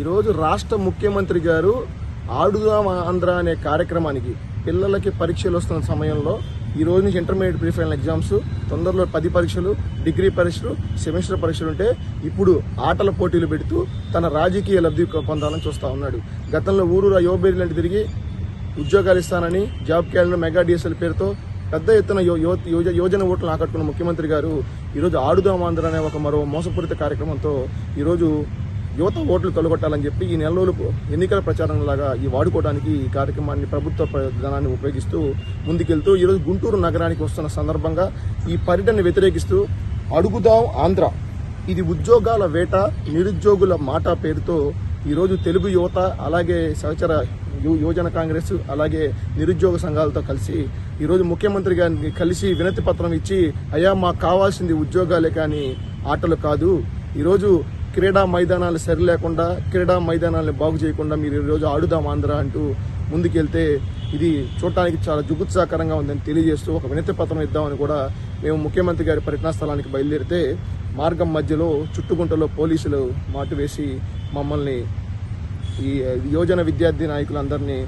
ఈరోజు రాష్ట్ర ముఖ్యమంత్రి గారు ఆడుదాం ఆంధ్ర అనే కార్యక్రమానికి పిల్లలకి పరీక్షలు వస్తున్న సమయంలో ఈ రోజు నుంచి ఇంటర్మీడియట్ ప్రీ ఫైనల్ ఎగ్జామ్స్ తొందరలో పది పరీక్షలు డిగ్రీ పరీక్షలు సెమిస్టర్ పరీక్షలు ఉంటే ఇప్పుడు ఆటల పోటీలు పెడుతూ తన రాజకీయ లబ్ధి పొందాలని చూస్తూ ఉన్నాడు. గతంలో ఊరూరా యువబేరి లాంటి తిరిగి ఉద్యోగాలు ఇస్తానని జాబ్ క్యాలెండర్ మెగా డిఎస్ఎల్ పేరుతో పెద్ద ఎత్తున యోజన ఓట్లను ఆకట్టుకున్న ముఖ్యమంత్రి గారు ఈరోజు ఆడుదాం ఆంధ్ర అనే ఒక మరో మోసపూరిత కార్యక్రమంతో ఈరోజు యువత ఓట్లు తొలగొట్టాలని చెప్పి ఈ నెల రోజులు ఎన్నికల ప్రచారం లాగా ఈ వాడుకోవడానికి ఈ కార్యక్రమాన్ని ప్రభుత్వ ప్ర- ఉపయోగిస్తూ ముందుకెళ్తూ ఈరోజు గుంటూరు నగరానికి వస్తున్న సందర్భంగా ఈ పర్యటన వ్యతిరేకిస్తూ అడుగుదాం ఆంధ్ర. ఇది ఉద్యోగాల వేట నిరుద్యోగుల మాట పేరుతో ఈరోజు తెలుగు యువత అలాగే సహచర యువజన కాంగ్రెస్ అలాగే నిరుద్యోగ సంఘాలతో కలిసి ఈరోజు ముఖ్యమంత్రి గారిని కలిసి వినతి పత్రం ఇచ్చి అయ్యా మాకు కావాల్సింది ఉద్యోగాలే కానీ ఆటలు కాదు. ఈరోజు క్రీడా మైదానాలు సరి లేకుండా క్రీడా మైదానాలను బాగు చేయకుండా మీరు ఈరోజు ఆడుదాం ఆంధ్ర అంటూ ముందుకెళ్తే ఇది చూడటానికి చాలా జుగుత్సాకరంగా ఉందని తెలియజేస్తూ ఒక వినతి పత్రం ఇద్దామని కూడా మేము ముఖ్యమంత్రి గారి పర్యటనా స్థలానికి బయలుదేరితే మార్గం మధ్యలో చుట్టుగుంటలో పోలీసులు మాటు వేసి మమ్మల్ని ఈ యోజన విద్యార్థి నాయకులందరినీ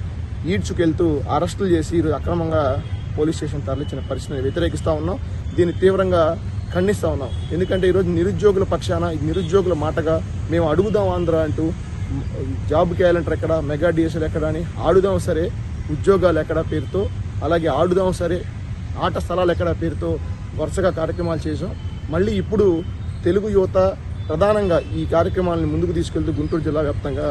ఈడ్చుకెళ్తూ అరెస్టులు చేసి ఈరోజు అక్రమంగా పోలీస్ స్టేషన్ తరలించిన పరిస్థితిని వ్యతిరేకిస్తూ ఉన్నాం. దీన్ని తీవ్రంగా ఖండిస్తా ఉన్నాం. ఎందుకంటే ఈరోజు నిరుద్యోగుల పక్షాన ఈ నిరుద్యోగుల మాటగా మేము అడుగుదాం ఆంధ్ర అంటూ జాబ్ క్యాలెండర్ ఎక్కడ మెగా డిఎస్ఎల్ ఎక్కడ అని ఆడుదాం సరే ఉద్యోగాలు ఎక్కడ పేరుతో అలాగే ఆడుదాం సరే ఆట స్థలాలు ఎక్కడ పేరుతో వరుసగా కార్యక్రమాలు చేసాం మళ్ళీ ఇప్పుడు తెలుగు యువత ప్రధానంగా ఈ కార్యక్రమాలను ముందుకు తీసుకెళ్తూ గుంటూరు జిల్లా వ్యాప్తంగా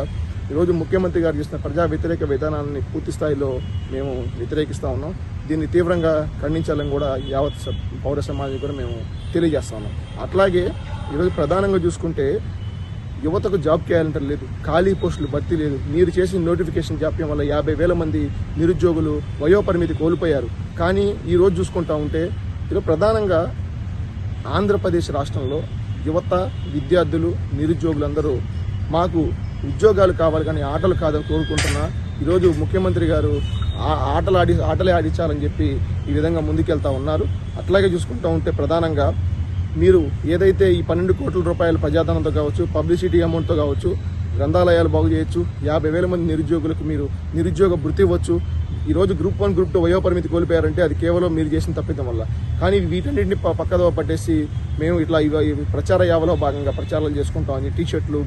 ఈరోజు ముఖ్యమంత్రి గారు చేసిన ప్రజా వ్యతిరేక విధానాన్ని పూర్తి స్థాయిలో మేము వ్యతిరేకిస్తా ఉన్నాం. దీన్ని తీవ్రంగా ఖండించాలని కూడా యావత్ పౌర సమాజం కూడా మేము తెలియజేస్తా ఉన్నాం. అట్లాగే ఈరోజు ప్రధానంగా చూసుకుంటే యువతకు జాబ్ క్యాలెండర్ లేదు ఖాళీ పోస్టులు భర్తీ లేదు. మీరు చేసిన నోటిఫికేషన్ జాప్యం వల్ల యాభై వేల మంది నిరుద్యోగులు వయోపరిమితి కోల్పోయారు. కానీ ఈరోజు చూసుకుంటా ఉంటే ఈరోజు ప్రధానంగా ఆంధ్రప్రదేశ్ రాష్ట్రంలో యువత విద్యార్థులు నిరుద్యోగులందరూ మాకు ఉద్యోగాలు కావాలి కానీ ఆటలు కాదని కోరుకుంటున్నా. ఈరోజు ముఖ్యమంత్రి గారు ఆ- ఆటలు ఆడి ఆటలే ఆడించాలని చెప్పి ఈ విధంగా ముందుకెళ్తా ఉన్నారు. అట్లాగే చూసుకుంటా ఉంటే ప్రధానంగా మీరు ఏదైతే ఈ పన్నెండు కోట్ల రూపాయల ప్రజాధనంతో కావచ్చు పబ్లిసిటీ అమౌంట్తో కావచ్చు గ్రంథాలయాలు బాగు చేయొచ్చు. యాభై వేల మంది నిరుద్యోగులకు మీరు నిరుద్యోగ వృత్తి ఇవ్వచ్చు. ఈ రోజు గ్రూప్ వన్ గ్రూప్ టూ వయోపరిమితి కోల్పోయారంటే అది కేవలం మీరు చేసిన తప్పిదం వల్ల. కానీ వీటన్నింటిని పక్కదో పట్టేసి మేము ఇట్లా ఇవి ప్రచార యావలో భాగంగా ప్రచారాలు చేసుకుంటామని టీ షర్ట్లు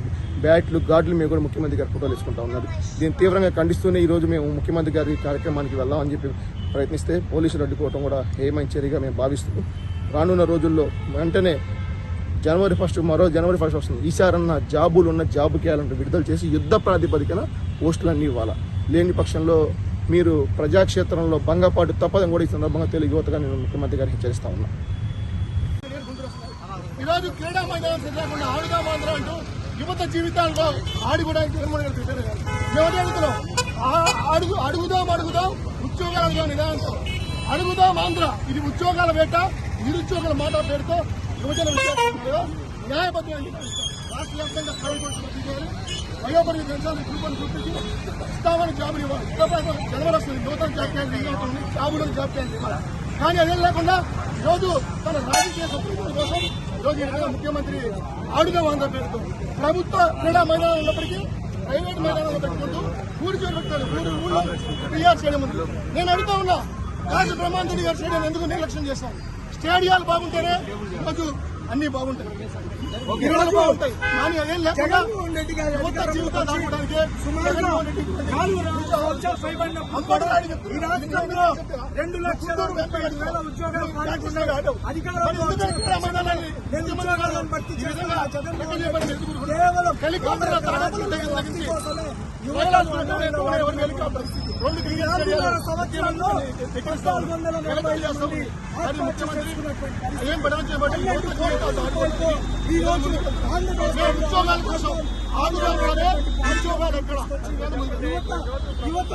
బ్యాట్లు గాడ్లు మేము కూడా ముఖ్యమంత్రి గారి ఫోటోలు వేసుకుంటా ఉన్నారు దీన్ని తీవ్రంగా ఖండిస్తూనే ఈ రోజు మేము ముఖ్యమంత్రి గారి కార్యక్రమానికి వెళ్దామని చెప్పి ప్రయత్నిస్తే పోలీసులు అడ్డుకోవడం కూడా ఏమైన చర్యగా మేము భావిస్తూ రానున్న రోజుల్లో వెంటనే జనవరి ఫస్ట్ మరో జనవరి ఫస్ట్ వస్తుంది. ఈసారన్న జాబులు ఉన్న జాబు కేయాలంటే విడుదల చేసి యుద్ధ ప్రాతిపదికన పోస్టులన్నీ ఇవ్వాలి? లేని పక్షంలో మీరు ప్రజాక్షేత్రంలో భంగపాటు తప్పదని కూడా ఈ సందర్భంగా తెలుగు యువతగా నేను ముఖ్యమంత్రి గారికి హెచ్చరిస్తా ఉన్నా. ఈరోజు క్రీడా మైదానం లేకుండా ఆడుదాం ఆంధ్ర అంటూ యువత జీవితాల్లో ఆడి కూడా జగన్మోహన్ గారు పెట్టారు కదా. ఎవరు అడుగుతున్నాం అడుగు అడుగుదాం అడుగుదాం ఉద్యోగాలు అడుగుదాం ఆంధ్ర. ఇది ఉద్యోగాల వేట నిరుద్యోగుల మాట పేరుతో యువజన విద్యార్థులు న్యాయబద్ధంగా రాష్ట్ర వ్యాప్తంగా ప్రైవేట్ భర్తీ పెంచాలని గ్రూపులను గుర్తించి ఇస్తామని జాబులు ఇవ్వాలి. ఇస్తామని జాబ్ క్యాన్ జాబులను జాబ్ ఇవ్వాలి. కానీ అదేం లేకుండా ఈరోజు తన రాజకీయ సభ్యుల కోసం ఈరోజు ఈ ముఖ్యమంత్రి ఆడుగా వంద పేరుతో ప్రభుత్వ క్రీడా మైదానం ఉన్నప్పటికీ ప్రైవేట్ మైదానంలో పెట్టుకుంటూ ఊరి పేరు ఊరి ఊళ్ళో టీఆర్ స్టేడియం ఉంది. నేను అడుగుతా ఉన్నా కాశీ బ్రహ్మాంతుడి గారి స్టేడియం ఎందుకు నిర్లక్ష్యం చేశాను స్టేడియాలు బాగుంటేనే ఈరోజు అన్ని బాగుంటాయి. కానీ అదేం లేకుండా జీవితాలు. రెండు లక్షల ముప్పై ఐదు వేల ఉద్యోగాలు కేవలం హెలికాప్టర్ యువత ఈ రోజు ఉద్యోగాల కోసం ఆదుకోవాలి ఉద్యోగాలు ఎక్కడ యువత